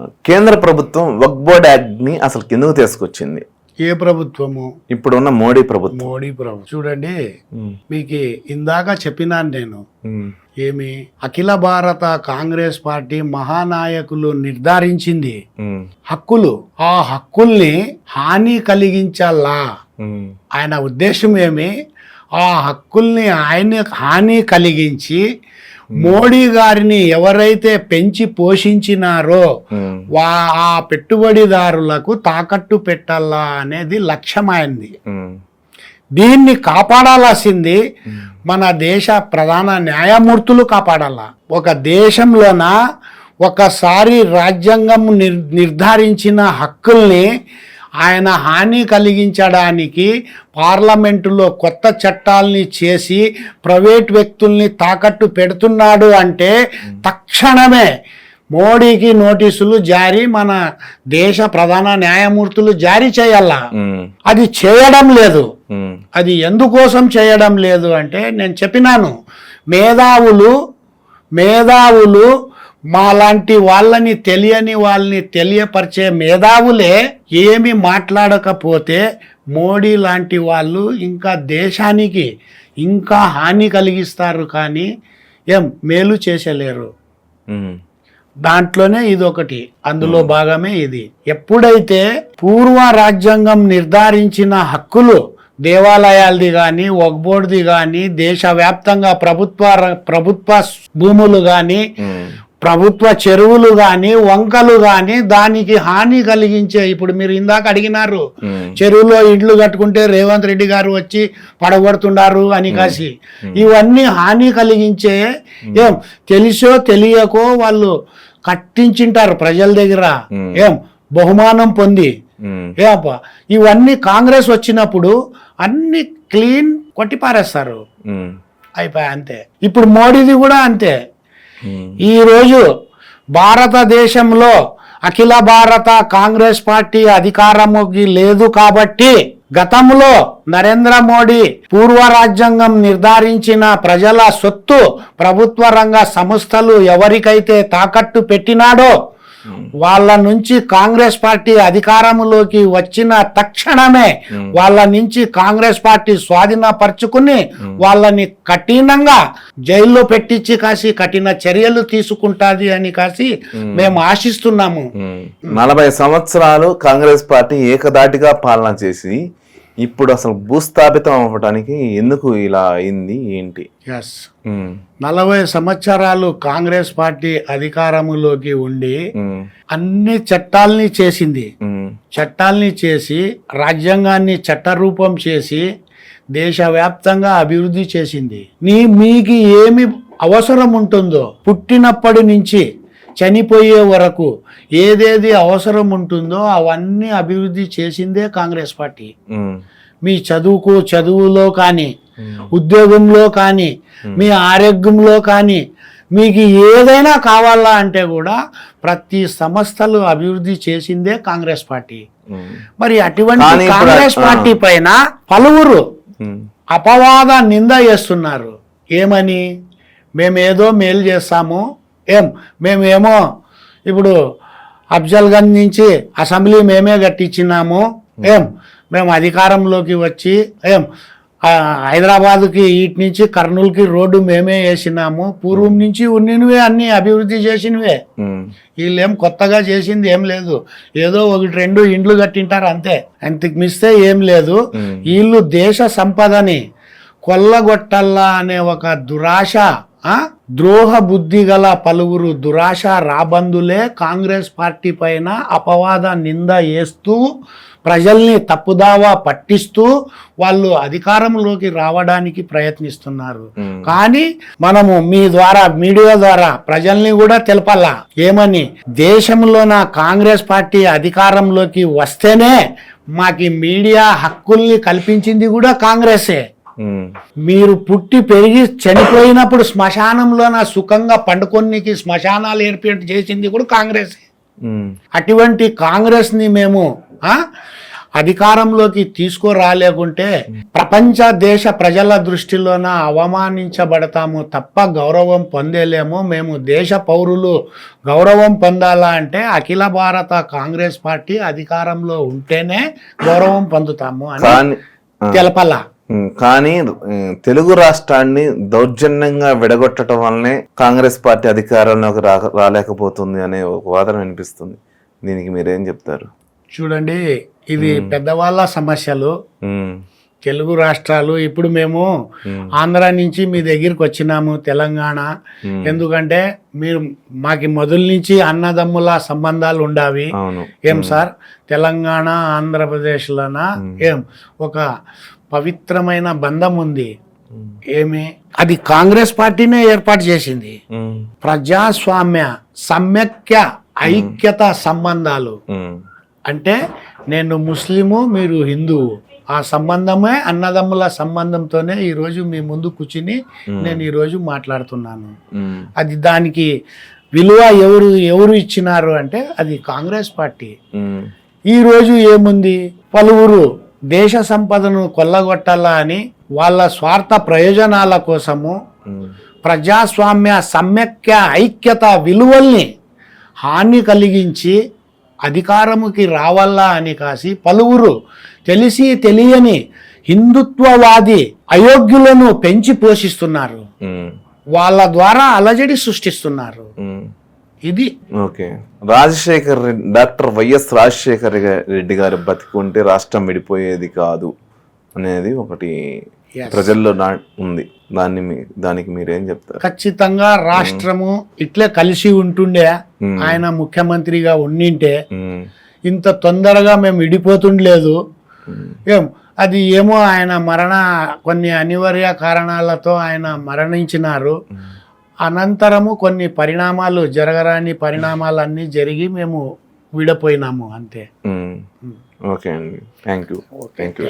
కేంద్ర ప్రభుత్వం వక్ బోర్డ్ యాక్ట్ని అసలు కిందకు తీసుకొచ్చింది. ఏ ప్రభుత్వము? ఇప్పుడున్న మోడీ ప్రభుత్వం. మోడీ ప్రభుత్వం. చూడండి మీకు ఇందాక చెప్పినాను నేను. ఏమి? అఖిల భారత కాంగ్రెస్ పార్టీ మహానాయకులు నిర్ధారించింది. హక్కులు. ఆ హక్కుల్ని హాని కలిగించాలా? ఆయన ఉద్దేశం ఏమి? ఆ హక్కుల్ని ఆయన హాని కలిగించి మోడీ గారిని ఎవరైతే పెంచి పోషించినారో వా ఆ పెట్టుబడిదారులకు తాకట్టు పెట్టాలా అనేది లక్ష్యమైంది. దీన్ని కాపాడాల్సింది మన దేశ ప్రధాన న్యాయమూర్తులు కాపాడాల. ఒక దేశంలోన ఒకసారి రాజ్యాంగం నిర్ నిర్ధారించిన హక్కుల్ని ఆయన హాని కలిగించడానికి పార్లమెంటులో కొత్త చట్టాల్ని చేసి ప్రైవేట్ వ్యక్తుల్ని తాకట్టు పెడుతున్నాడు అంటే తక్షణమే మోడీకి నోటీసులు జారీ మన దేశ ప్రధాన న్యాయమూర్తులు జారీ చేయాల. అది చేయడం లేదు. అది ఎందుకోసం చేయడం లేదు అంటే నేను చెప్పినాను. మేధావులు మేధావులు మాలాంటి వాళ్ళని తెలియని వాళ్ళని తెలియపరిచే మేధావులే ఏమి మాట్లాడకపోతే మోడీ లాంటి వాళ్ళు ఇంకా దేశానికి ఇంకా హాని కలిగిస్తారు కానీ ఏం మేలు చేసలేరు. దాంట్లోనే ఇది ఒకటి అందులో భాగమే ఇది. ఎప్పుడైతే పూర్వ రాజ్యాంగం నిర్ధారించిన హక్కులు దేవాలయాలది కానీ ఒగ్బోర్డ్ది కానీ దేశవ్యాప్తంగా ప్రభుత్వ ప్రభుత్వ భూములు కానీ ప్రభుత్వ చెరువులు కానీ వంకలు కానీ దానికి హాని కలిగించే ఇప్పుడు మీరు ఇందాక అడిగినారు చెరువులో ఇండ్లు కట్టుకుంటే రేవంత్ రెడ్డి గారు వచ్చి పడగొడుతున్నారు అని కాసి. ఇవన్నీ హాని కలిగించే ఏం తెలిసో తెలియకో వాళ్ళు కట్టించింటారు ప్రజల దగ్గర. ఏం బహుమానం పొంది. ఏప ఇవన్నీ కాంగ్రెస్ వచ్చినప్పుడు అన్ని క్లీన్ కొట్టిపారేస్తారు. అయిపోయా అంతే. ఇప్పుడు మోడీది కూడా అంతే. ఈరోజు భారతదేశంలో అఖిల భారత కాంగ్రెస్ పార్టీ అధికారముకి లేదు కాబట్టి గతంలో నరేంద్ర మోడీ పూర్వ రాజ్యాంగం నిర్ధారించిన ప్రజల సొత్తు ప్రభుత్వ రంగ సంస్థలు ఎవరికైతే తాకట్టు పెట్టినాడో వాళ్ళ నుంచి కాంగ్రెస్ పార్టీ అధికారంలోకి వచ్చిన తక్షణమే వాళ్ళ నుంచి కాంగ్రెస్ పార్టీ స్వాధీనపరుచుకుని వాళ్ళని కఠినంగా జైల్లో పెట్టించి కాసి కఠిన చర్యలు తీసుకుంటాది అని కాసి మేము ఆశిస్తున్నాము. నలభై సంవత్సరాలు కాంగ్రెస్ పార్టీ ఏకదాటిగా పాలన చేసి ఇప్పుడు అసలు భూస్థాపితం అవ్వడానికి ఎందుకు ఇలా అయింది? ఏంటి? ఎస్ నలభై సంవత్సరాలు కాంగ్రెస్ పార్టీ అధికారములోకి ఉండి అన్ని చట్టాల్ని చేసింది. చట్టాల్ని చేసి రాజ్యాంగాన్ని చట్టరూపం చేసి దేశవ్యాప్తంగా అభివృద్ధి చేసింది. నీ మీకు ఏమి అవసరం ఉంటుందో పుట్టినప్పటి నుంచి చనిపోయే వరకు ఏదేది అవసరం ఉంటుందో అవన్నీ అభివృద్ధి చేసిందే కాంగ్రెస్ పార్టీ. మీ చదువుకు చదువులో కానీ ఉద్యోగంలో కానీ మీ ఆరోగ్యంలో కానీ మీకు ఏదైనా కావాలా అంటే కూడా ప్రతి సంస్థలు అభివృద్ధి చేసిందే కాంగ్రెస్ పార్టీ. మరి అటువంటి కాంగ్రెస్. పార్టీ పైన పలువురు అపవాద నింద చేస్తున్నారు. ఏమని? మేమేదో మేలు చేస్తాము ఏం? మేమేమో ఇప్పుడు అఫ్జల్గంజ్ నుంచి అసెంబ్లీ మేమే కట్టించినాము. ఏం? మేము అధికారంలోకి వచ్చి ఏం? హైదరాబాద్కి ఇటు నుంచి కర్నూలుకి రోడ్డు మేమే వేసినాము. పూర్వం నుంచి ఉన్నినవే అన్ని అభివృద్ధి చేసినవే. వీళ్ళేం కొత్తగా చేసింది ఏం లేదు. ఏదో ఒకటి రెండు ఇండ్లు కట్టింటారు అంతే. అంతకు మిస్తే ఏం లేదు. వీళ్ళు దేశ సంపదని కొల్లగొట్టల్లా అనే ఒక దురాశ ద్రోహ బుద్ధి గల పలువురు దురాశ రాబందులే కాంగ్రెస్ పార్టీ పైన అపవాద నింద వేస్తూ ప్రజల్ని తప్పుదావా పట్టిస్తూ వాళ్ళు అధికారంలోకి రావడానికి ప్రయత్నిస్తున్నారు. కానీ మనము మీ ద్వారా మీడియా ద్వారా ప్రజల్ని కూడా తెలపాలా? ఏమని? దేశంలో నా కాంగ్రెస్ పార్టీ అధికారంలోకి వస్తేనే మాకి మీడియా హక్కుల్ని కల్పించింది కూడా కాంగ్రెసే. మీరు పుట్టి పెరిగి చనిపోయినప్పుడు శ్మశానంలోన సుఖంగా పండుకొనికి శ్మశానాలు ఏర్పాటు చేసింది కూడా కాంగ్రెసే. అటువంటి కాంగ్రెస్ని మేము ఆ, అధికారంలోకి తీసుకురాలేకుంటే ప్రపంచ దేశ ప్రజల దృష్టిలోన అవమానించబడతాము తప్ప గౌరవం పొందేలేము. మేము దేశ పౌరులు గౌరవం పొందాలా అంటే అఖిల భారత కాంగ్రెస్ పార్టీ అధికారంలో ఉంటేనే గౌరవం పొందుతాము అని తెలపలా? కానీ తెలుగు రాష్ట్రాన్ని దౌర్జన్యంగా విడగొట్టడం వల్లనే కాంగ్రెస్ పార్టీ అధికారంలోకి రా రాలేకపోతుంది అనే ఒక వాదన వినిపిస్తుంది. దీనికి మీరేం చెప్తారు? చూడండి ఇది పెద్దవాళ్ళ సమస్యలు. తెలుగు రాష్ట్రాలు ఇప్పుడు మేము ఆంధ్ర నుంచి మీ దగ్గరికి వచ్చినాము తెలంగాణ. ఎందుకంటే మీరు మాకి మొదల నుంచి అన్నదమ్ముల సంబంధాలు ఉండావి. ఏం సార్? తెలంగాణ ఆంధ్రప్రదేశ్లోన? ఏం? ఒక పవిత్రమైన బంధం ఉంది ఏమి? అది కాంగ్రెస్ పార్టీనే ఏర్పాటు చేసింది. ప్రజాస్వామ్య సమ్యక్య ఐక్యత సంబంధాలు. అంటే నేను ముస్లిము మీరు హిందువు. ఆ సంబంధమే అన్నదమ్ముల సంబంధంతోనే ఈరోజు మీ ముందు కూర్చుని నేను ఈరోజు మాట్లాడుతున్నాను. అది దానికి విలువ ఎవరు ఎవరు ఇచ్చినారు అంటే అది కాంగ్రెస్ పార్టీ. ఈరోజు ఏముంది? పలువురు దేశ సంపదను కొల్లగొట్టాలా అని వాళ్ళ స్వార్థ ప్రయోజనాల కోసము ప్రజాస్వామ్య సమ్యక్య ఐక్యత విలువల్ని హాని కలిగించి అధికారముకి రావాలా అని కాసి పలువురు తెలిసి తెలియని హిందుత్వవాది అయోగ్యులను పెంచి పోషిస్తున్నారు. వాళ్ళ ద్వారా అలజడి సృష్టిస్తున్నారు. ఇది. Okay. Rajasekhar Reddy doctor YS Rajasekhar Reddy గారు బతికుంటే రాష్ట్రం విడిపోయేది కాదు అనేది ఒకటి. ప్రజల్లో నా ఉంది. దాన్ని దానికి మీరేం చెప్తారు? ఖచ్చితంగా రాష్ట్రము ఇట్లే కలిసి ఉంటుండే. ఆయన ముఖ్యమంత్రిగా ఉండింటే ఇంత తొందరగా మేము విడిపోతుండలేదు. ఏం అది ఏమో ఆయన మరణ కొన్ని అనివార్య కారణాలతో ఆయన మరణించినారు. అనంతరము కొన్ని పరిణామాలు జరగరాని పరిణామాలన్నీ జరిగి మేము విడిపోయినాము అంతే. ఓకే అండి. Thank you thank you